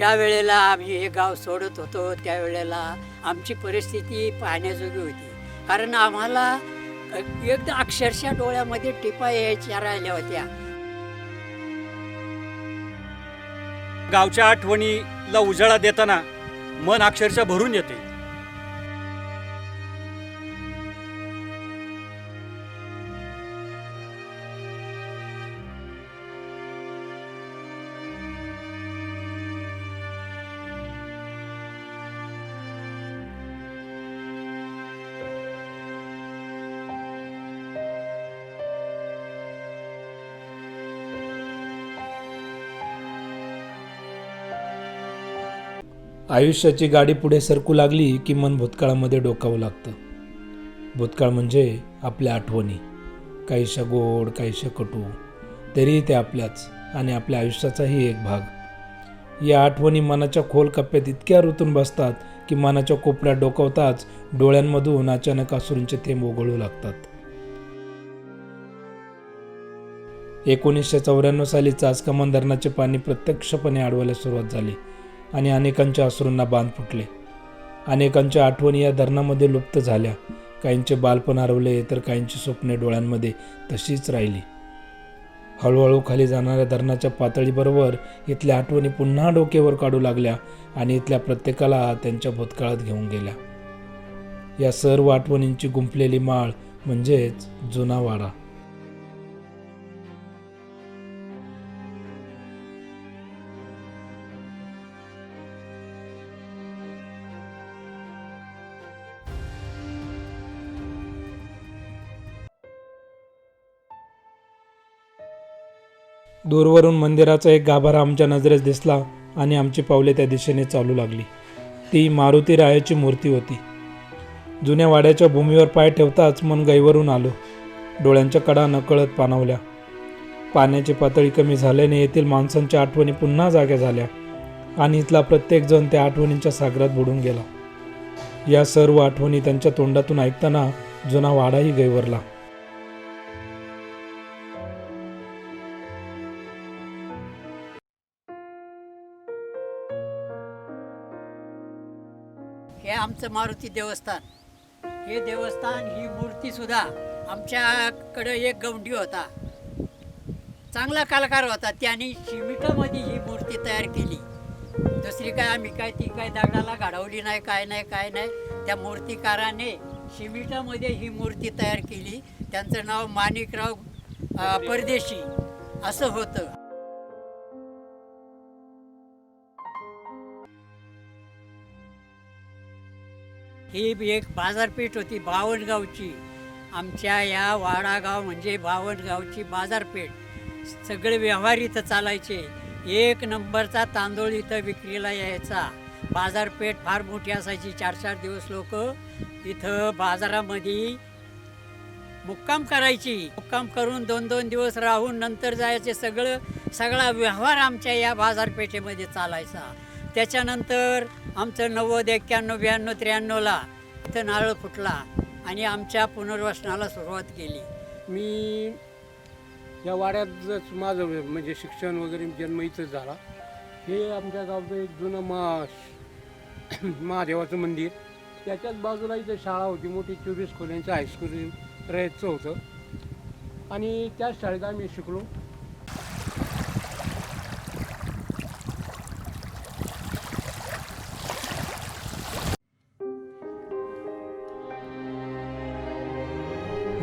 ज्या वेळेला आम्ही हे गाव सोडत होतो त्यावेळेला आमची परिस्थिती पाहण्याजोगी होती. कारण आम्हाला एकदा अक्षरशः डोळ्यामध्ये टिपा यायच्या राहिल्या होत्या. गावच्या आठवणीला उजाळा देताना मन अक्षरशः भरून येते. आयुष्याची गाडी पुढे सरकू लागली की मन भूतकाळामध्ये डोकावं लागतं. भूतकाळ म्हणजे आपल्या आठवणी. काहीशा गोड काहीशा कटू. तरीही ते आपल्याच आणि आपल्या आयुष्याचाही एक भाग. या आठवणी मनाच्या खोल कप्प्यात इतक्या रुतून बसतात की मनाच्या कोपऱ्यात डोकावताच डोळ्यांमधून अचानक असूंचे थेंब ओघळू लागतात. एकोणीसशे चौऱ्याण्णव साली चासकमान धरणाचे पाणी प्रत्यक्षपणे अडवायला सुरुवात झाली. आणि अनेकांच्या अश्रूंना बांध फुटले. अनेकांच्या आठवणी या धरणामध्ये लुप्त झाल्या. काहींचे बालपण हरवले तर काहींची स्वप्ने डोळ्यांमध्ये तशीच राहिली. हळूहळू खाली जाणाऱ्या धरणाच्या पातळीबरोबर इथल्या आठवणी पुन्हा डोक्यावर काढू लागल्या आणि इथल्या प्रत्येकाला त्यांच्या भूतकाळात घेऊन गेल्या. या सर्व आठवणींची गुंफलेली माळ म्हणजेच जुना वाडा. दूरवरून मंदिराचा एक गाभारा आमच्या नजरेस दिसला आणि आमची पावले त्या दिशेने चालू लागली. ती मारुती रायाची मूर्ती होती. जुन्या वाड्याच्या भूमीवर पाय ठेवताच मन गैवरून आलो. डोळ्यांच्या कडा नकळत पाणावल्या. पाण्याची पातळी कमी झाल्याने येथील माणसांच्या आठवणी पुन्हा जाग्या झाल्या आणि इथला प्रत्येक जण त्या आठवणींच्या सागरात बुडून गेला. या सर्व आठवणी त्यांच्या तोंडातून ऐकताना जुना वाडाही गैवरला. आमचं मारुती देवस्थान. हे देवस्थान ही मूर्तीसुद्धा आमच्याकडं एक गवंडी होता. चांगला कलाकार होता. त्याने शिमिटामध्ये ही मूर्ती तयार केली. दुसरी काय आम्ही काय ती काय दगडाला घडवली नाही काय नाही काय नाही. त्या मूर्तिकाराने शिमिटामध्ये ही मूर्ती तयार केली. त्यांचं नाव माणिकराव परदेशी. असं होतं. ही एक बाजारपेठ होती बावनगावची. आमच्या या वाडागाव म्हणजे बावनगावची बाजारपेठ. सगळे व्यवहार इथं चालायचे. एक नंबरचा तांदूळ इथं विक्रीला यायचा. बाजारपेठ फार मोठी असायची चार चार दिवस लोक इथं बाजारामध्ये मुक्काम करायची. मुक्काम करून दोन दोन दिवस राहून नंतर जायचे सगळं सगळा व्यवहार आमच्या या बाजारपेठेमध्ये चालायचा. त्याच्यानंतर आमचं नव्वद एक्क्याण्णव ब्याण्णव त्र्याण्णवला इथं नारळ फुटला आणि आमच्या पुनर्वसनाला सुरुवात केली. मी या वाड्यातच माझं म्हणजे शिक्षण वगैरे जन्म इथंच झाला. हे आमच्या गावचं एक जुनं मा महादेवाचं मंदिर. त्याच्याच बाजूला इथं शाळा होती मोठी चोवीस खोल्यांचं हायस्कूल राहायचं होतं. आणि त्याच शाळेत आम्ही शिकलो.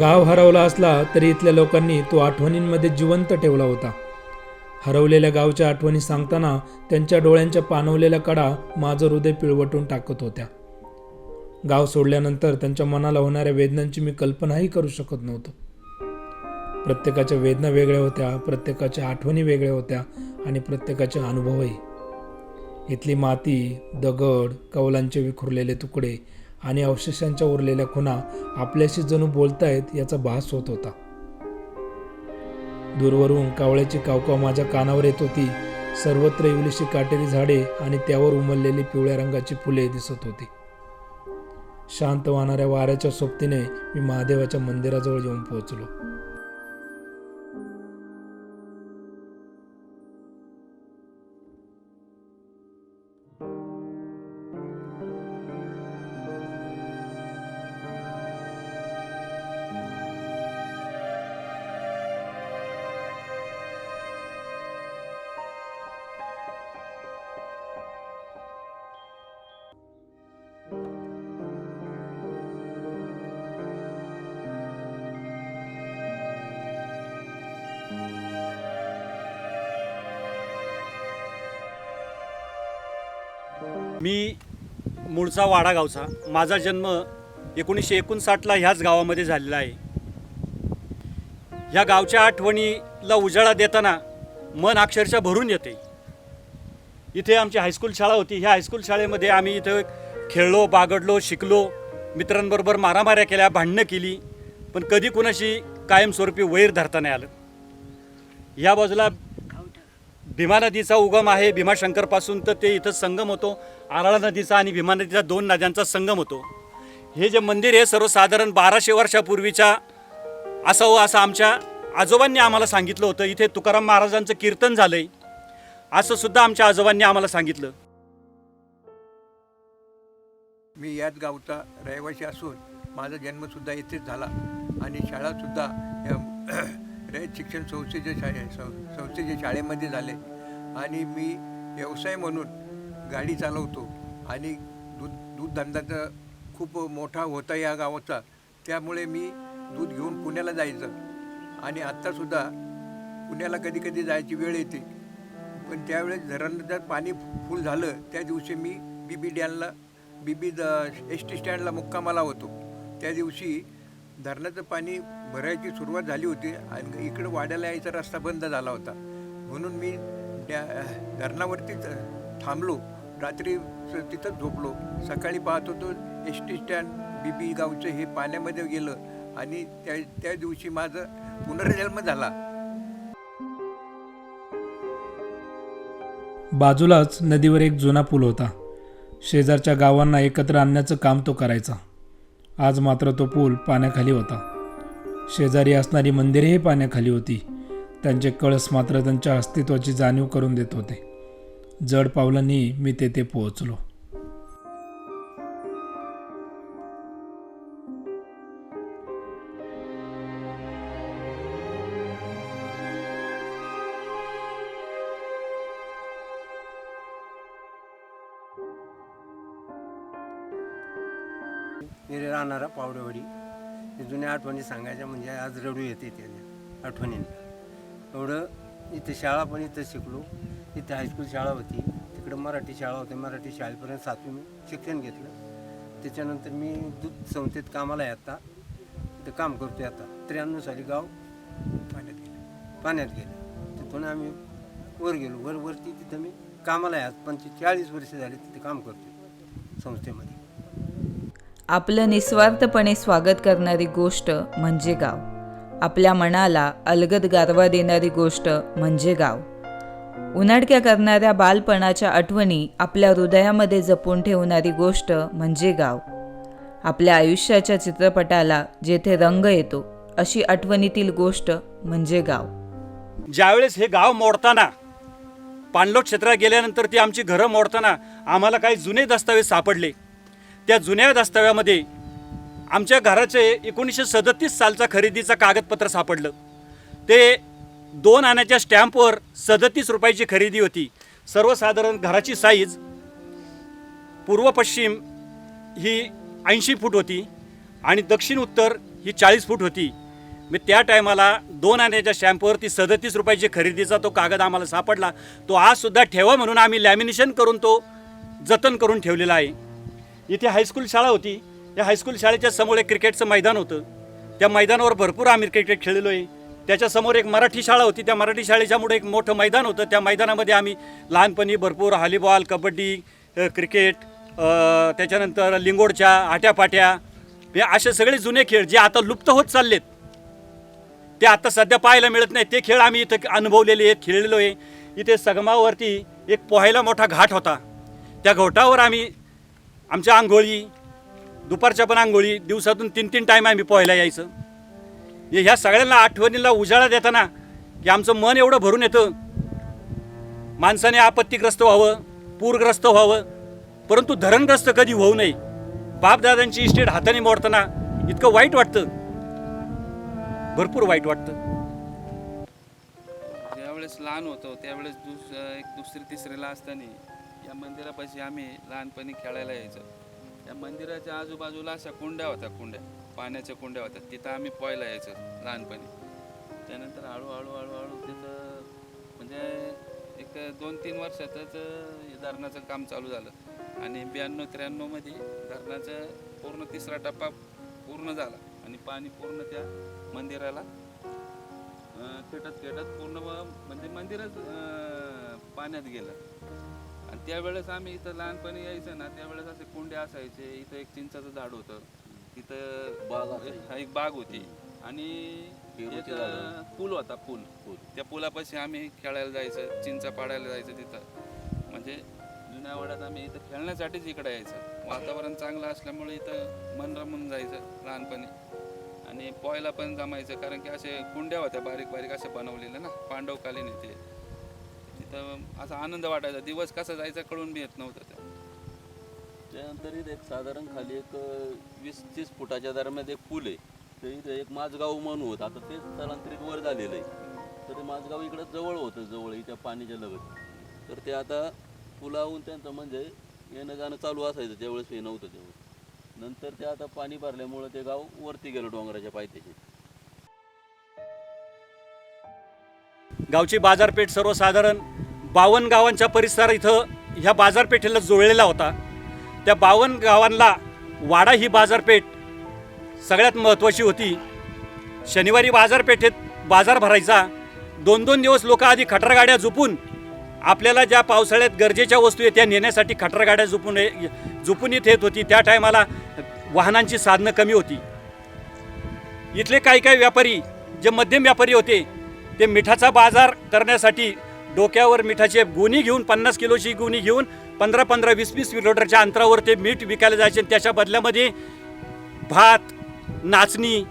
गाव हरवला असला तरी इथल्या लोकांनी तो आठवणींमध्ये जिवंत ठेवला होता. हरवलेल्या गावच्या आठवणी सांगताना त्यांच्या डोळ्यांच्या पानवलेल्या कडा माझं हृदय पिळवटून टाकत होत्या. गाव सोडल्यानंतर त्यांच्या मनाला होणाऱ्या वेदनांची मी कल्पनाही करू शकत नव्हतो. प्रत्येकाच्या वेदना वेगळ्या होत्या प्रत्येकाच्या आठवणी वेगळ्या होत्या आणि प्रत्येकाचे अनुभवही. इथली माती दगड कौलांचे विखुरलेले तुकडे आणि अवशेषांच्या उरलेल्या खुणा आपल्याशी जणू बोलतायत याचा भास होत होता. दूरवरून कावळ्याची कावकाव माझ्या कानावर येत होती. सर्वत्र इवलीशी काटेरी झाडे आणि त्यावर उमललेली पिवळ्या रंगाची फुले दिसत होती. शांत वाहणाऱ्या वाऱ्याच्या सोबतीने मी महादेवाच्या मंदिराजवळ येऊन पोहोचलो. मी मूळचा वाडा गावचा. माझा जन्म एकोणीसशे एकोणसाठला ह्याच गावामध्ये झालेला आहे. ह्या गावच्या आठवणीला उजाळा देताना मन अक्षरशः भरून येते. इथे आमची हायस्कूल शाळा होती. ह्या हायस्कूल शाळेमध्ये आम्ही इथं खेळलो बागडलो शिकलो मित्रांबरोबर मारामाऱ्या केल्या भांडणं केली पण कधी कुणाशी कायमस्वरूपी वैर धरता नाही आलं. या बाजूला भीमा नदीचा उगम आहे. भीमाशंकरपासून तर ते इथं संगम होतो. आराळा नदीचा आणि भीमा नदीचा दोन नद्यांचा संगम होतो. हे जे मंदिर आहे सर्वसाधारण बाराशे वर्षापूर्वीच्या असावं असं आमच्या आजोबांनी आम्हाला सांगितलं होतं. इथे तुकाराम महाराजांचं कीर्तन झालंय. असं सुद्धा आमच्या आजोबांनी आम्हाला सांगितलं. मी याच गावचा रहिवासी असून माझा जन्मसुद्धा इथेच झाला. आणि शाळासुद्धा रयत शिक्षण संस्थेच्या शाळे सं- संस्थेच्या शाळेमध्ये झाले. आणि मी व्यवसाय म्हणून गाडी चालवतो आणि दूध दूध धंद्याचा खूप मोठा होता या गावाचा. त्यामुळे मी दूध घेऊन पुण्याला जायचं. आणि आत्तासुद्धा पुण्याला कधी कधी जायची वेळ येते. पण त्यावेळेस धरण जर पाणी फुल झालं त्या दिवशी मी बी बी डॅनला बी बी द एस टी स्टँडला मुक्कामाला होतो. त्या दिवशी धरणाचं पाणी भरायची सुरुवात झाली होती आणि इकडं वाड्याला यायचा रस्ता बंद झाला होता. म्हणून मी त्या धरणावरतीच थांबलो. रात्री तिथंच झोपलो. सकाळी पाहत होतो S T stand B P गावचं हे पाण्यामध्ये गेलं आणि त्या त्या दिवशी माझं पुनर्जन्म झाला. बाजूलाच नदीवर एक जुना पूल होता. शेजारच्या गावांना एकत्र आणण्याचं काम तो करायचा. आज मात्र तो पूल पाण्याखाली होता. शेजारी असणारी मंदिरेही पाण्याखाली होती. त्यांचे कळस मात्र त्यांच्या अस्तित्वाची जाणीव करून देत होते. जड पावलांनी मी तेथे पोहोचलो. जुन्या आठवणी सांगायच्या म्हणजे आज रडू येते त्याने आठवणींना. एवढं इथे शाळा पण इथं शिकलो. इथे हायस्कूल शाळा होती. तिकडं मराठी शाळा होती. मराठी शाळेपर्यंत सातवी मी शिक्षण घेतलं. त्याच्यानंतर मी दूध संस्थेत कामाला आहे आता. इथं काम करतोय आता. त्र्याण्णव साली गाव पाण्यात गेलं. पाण्यात गेलं. तिथून आम्ही वर गेलो. वर वरती तिथं मी कामाला आहे. आज पंचेचाळीस चाळीस वर्ष झाले तिथे काम करतोय संस्थेमध्ये. आपलं निस्वार्थपणे स्वागत करणारी गोष्ट म्हणजे गाव. आपल्या मनाला अलगद गारवा देणारी गोष्ट म्हणजे गाव. उनाडक्या करणाऱ्या बालपणाच्या आठवणी आपल्या हृदयामध्ये जपून ठेवणारी गोष्ट म्हणजे गाव. आपल्या आयुष्याच्या चित्रपटाला जेथे रंग येतो अशी आठवणीतील गोष्ट म्हणजे गाव. ज्यावेळेस हे गाव मोडताना पाणलोट क्षेत्रात गेल्यानंतर ती आमची घरं मोडताना आम्हाला काही जुने दस्तावेज सापडले. त्या जुन्या दस्ताव्यामध्ये आमच्या घराचे एकोणीसशे सदतीस सालचा खरेदीचं कागदपत्र सापडलं. ते दोन आण्याच्या स्टॅम्पवर सदतीस रुपयाची खरेदी होती. सर्वसाधारण घराची साईज पूर्व पश्चिम ही ऐंशी फूट होती आणि दक्षिण उत्तर ही चाळीस फूट होती. मी त्या टायमाला दोन आण्याच्या स्टॅम्पवर ती सदतीस रुपयाची खरेदीचा तो कागद आम्हाला सापडला. तो आजसुद्धा ठेवा म्हणून आम्ही लॅमिनेशन करून तो जतन करून ठेवलेला आहे. इथे हायस्कूल शाळा होती. या हायस्कूल शाळेच्या समोर एक क्रिकेटचं मैदान होतं. त्या मैदानावर भरपूर आम्ही क्रिकेट खेळलेलो आहे त्याच्यासमोर एक मराठी शाळा होती. त्या मराठी शाळेच्यामुळे एक मोठं मैदान होतं. त्या मैदानामध्ये आम्ही लहानपणी भरपूर हॉलीबॉल कबड्डी क्रिकेट त्याच्यानंतर लिंगोडच्या आट्यापाट्या हे असे सगळे जुने खेळ जे आता लुप्त होत चाललेत. ते आता सध्या पाहायला मिळत नाही. ते खेळ आम्ही इथं अनुभवलेले आहेत खेळलेलो आहे. इथे सगमावरती एक पोहायला मोठा घाट होता. त्या घोटावर आम्ही आमच्या आंघोळी दुपारच्या पण आंघोळी दिवसातून तीन तीन टाईम आम्ही पोहायला यायचं. ह्या सगळ्यांना आठवणीला उजाळा देताना की आमचं मन एवढं भरून येतं. माणसाने आपत्तीग्रस्त व्हावं पूरग्रस्त व्हावं परंतु धरणग्रस्त कधी होऊ नये. बापदादांची इस्टेट हाताने मोडताना इतकं वाईट वाटतं. भरपूर वाईट वाटतं. ज्यावेळेस लहान होतो त्यावेळेस दुस एक दुसरी तिसरीला असताना या मंदिरापाशी आम्ही लहानपणी खेळायला यायचो. या मंदिराच्या आजूबाजूला अशा कुंड्या होत्या कुंड्या. पाण्याच्या कुंड्या होत्या. तिथं आम्ही पोहायला यायचो लहानपणी. त्यानंतर हळूहळू हळूहळू तिथं म्हणजे एक दोन तीन वर्षातच धरणाचं काम चालू झालं. आणि ब्याण्णव त्र्याण्णवमध्ये धरणाचं पूर्ण तिसरा टप्पा पूर्ण झाला. आणि पाणी पूर्ण त्या मंदिराला खेटत खेटत पूर्ण म्हणजे मंदिरच पाण्यात गेलं. आणि त्यावेळेस आम्ही इथं लहानपणी यायचं ना त्यावेळेस असे कुंडे असायचे इथं एक चिंचाचं झाड होतं. तिथं एक- एक बाग होती. आणि एक पूल होता पूल. त्या पुलापाशी आम्ही खेळायला जायचं चिंचा पाडायला जायचं तिथं. म्हणजे जुन्या वाड्यात आम्ही इथं खेळण्यासाठीच इकडे यायचं. वातावरण चांगलं असल्यामुळे इथं मन रमून जायचं लहानपणी. आणि पोहायला पण जमायचं कारण की असे कुंड्या होत्या बारीक बारीक अशा बनवलेल्या ना पांडवकालीन इथे. तर असा आनंद वाटायचा. दिवस कसा जायचा कळून बी येत नव्हतं ते त्यानंतर इथे एक साधारण खाली एक वीस तीस फुटाच्या दरम्यान एक पूल आहे. तर इथे एक माझगाव म्हणून होतं. आता तेच स्थलांतरित वर झालेलं आहे. तर ते माझगाव इकडं जवळ होतं जवळ इथं पाणीच्या लगत. तर ते आता पुलावून त्यांचं म्हणजे येणं जाणं चालू असायचं. त्यावेळेस हे नव्हतं तेव्हा. नंतर ते आता पाणी भरल्यामुळं ते गाव वरती गेलं डोंगराच्या पायथ्याशी. गावची बाजारपेठ सर्वसाधारण बावन्न गावांच्या परिसर इथं ह्या बाजारपेठेला जोडलेला होता. त्या बावन्न गावांना वाडा ही बाजारपेठ सगळ्यात महत्त्वाची होती. शनिवारी बाजारपेठेत बाजार भरायचा. दोन दोन दिवस लोक आधी खटरगाड्या झोपून आपल्याला ज्या पावसाळ्यात गरजेच्या वस्तू आहेत त्या नेण्यासाठी खटरगाड्या झोपून झोपून इथे येत होती. त्या टायमाला वाहनांची साधनं कमी होती. इथले काही काही व्यापारी जे मध्यम व्यापारी होते ते मिठाचा बाजार करण्यासाठी डोक्यावर मिठाचे गुणी घेऊन पन्नास किलोची गुणी घेऊन पंधरा पंधरा वीस वीस किलोमीटरच्या अंतरावर ते मीठ विकायला जायचे त्याच्या बदल्यामध्ये भात नाचणी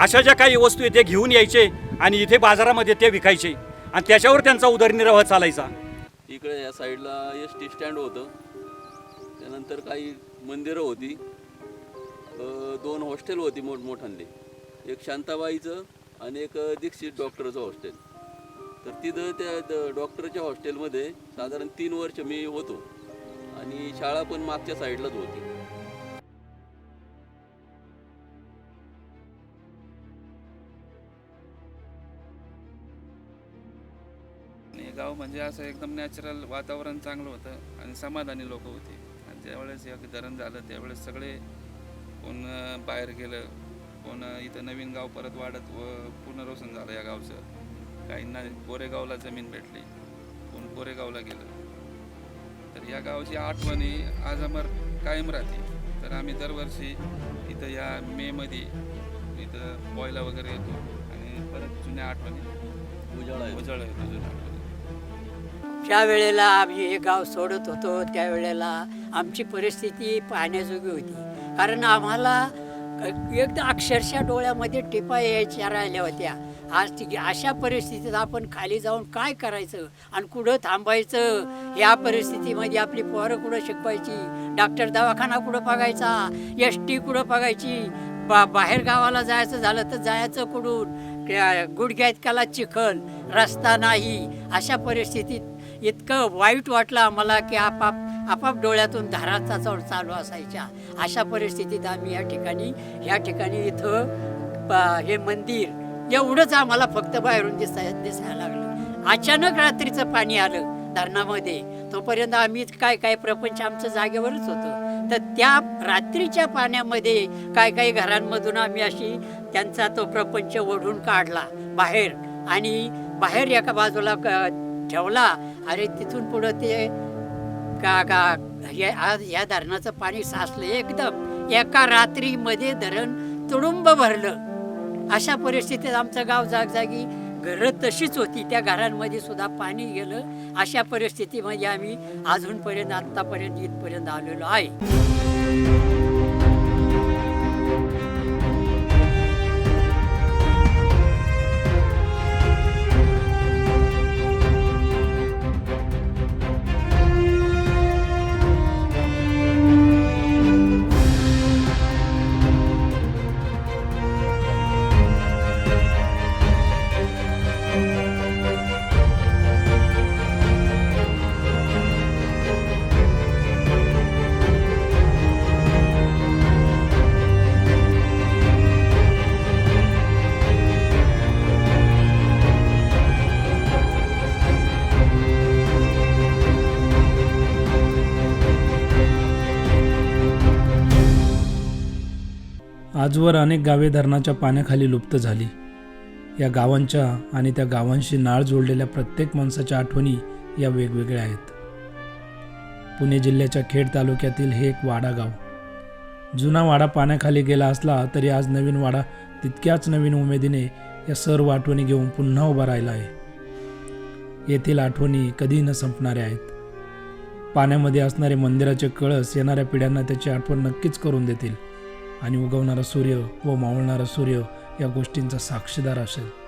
अशा ज्या काही वस्तू आहेत ते घेऊन यायचे आणि इथे बाजारामध्ये ते विकायचे. आणि त्याच्यावर त्यांचा उदरनिर्वाह चालायचा. इकडे या साईडला एस टी स्टँड होतं. त्यानंतर काही मंदिरं होती. दोन हॉस्टेल होती मोठमोठ्यांनी एक शांताबाईचं आणि एक दीक्षित डॉक्टरचं हॉस्टेल. तर तिथं त्या द- डॉक्टरच्या हॉस्टेलमध्ये साधारण तीन वर्ष मी होतो. आणि शाळा पण मागच्या साईडलाच होती. आणि गाव म्हणजे असं एकदम नॅचरल वातावरण चांगलं होतं आणि समाधानी लोक होते. आणि ज्यावेळेस हे धरण झालं त्यावेळेस सगळे कोण बाहेर गेलं कोण अं, इथं नवीन गाव परत वाढत व पुनर्वसन झालं या गावचं? काहींना कोरेगावला जमीन भेटली. कोण कोरेगावला गेलं? तर या गावची आठवणी आज अमर कायम राहते. तर आम्ही दरवर्षी इथं या मेमध्ये इथं पोहायला वगैरे येतो आणि परत जुन्या आठवणी उजाळा येतो जुन्या आठवणी. ज्या वेळेला आम्ही हे गाव सोडत होतो त्यावेळेला आमची परिस्थिती पाहण्याजोगी होती. कारण आम्हाला एकदा अक्षरशः डोळ्यामध्ये टिपा यायच्या राहिल्या होत्या. आज ती अशा परिस्थितीत आपण खाली जाऊन काय करायचं आणि कुठं थांबायचं? या परिस्थितीमध्ये आपली पोरं कुठं शिकवायची? डॉक्टर दवाखाना कुठं बघायचा? एस टी कुठं बघायची? बा बाहेर गावाला जायचं झालं तर जायचं कुठून? गुडघ्यात गुडघ्या इतक्याला चिखल रस्ता नाही. अशा परिस्थितीत इतकं वाईट वाटलं आम्हाला की आपाप आपाप डोळ्यातून धाराचा चढ चालू असायच्या. अशा परिस्थितीत आम्ही या ठिकाणी या ठिकाणी इथं हे मंदिर एवढंच आम्हाला फक्त बाहेरून दिसाय दिसायला लागलं. अचानक रात्रीचं पाणी आलं धरणामध्ये. तोपर्यंत आम्ही काय काय प्रपंच आमचं जागेवरच होतं. तर त्या रात्रीच्या पाण्यामध्ये काय काही घरांमधून आम्ही अशी त्यांचा तो प्रपंच ओढून काढला बाहेर. आणि बाहेर एका बाजूला क- ठेवला. अरे तिथून पुढं ते का का हे आज या धरणाचं पाणी साचलं एकदम. एका रात्रीमध्ये धरण तुडुंब भरलं. अशा परिस्थितीत आमचं गाव जागजागी घरं तशीच होती. त्या घरांमध्ये सुद्धा पाणी गेलं. अशा परिस्थितीमध्ये आम्ही अजूनपर्यंत आत्तापर्यंत इथपर्यंत आलेलो आहे. आजवर अनेक गावे धरणाच्या पाण्याखाली लुप्त झाली. या गावांच्या आणि त्या गावांशी नाळ जोडलेल्या प्रत्येक माणसाच्या आठवणी या वेगवेगळ्या आहेत. पुणे जिल्ह्याच्या खेड तालुक्यातील हे एक वाडा गाव. जुना वाडा पाण्याखाली गेला असला तरी आज नवीन वाडा तितक्याच नवीन उमेदीने या सर्व आठवणी घेऊन पुन्हा उभा राहिला आहे. येथील आठवणी कधी न संपणाऱ्या आहेत. पाण्यामध्ये असणारे मंदिराचे कळस येणाऱ्या पिढ्यांना त्याची आठवण नक्कीच करून देतील. आणि उगवणारा सूर्य व मावळणारा सूर्य या गोष्टींचा साक्षीदार असेल.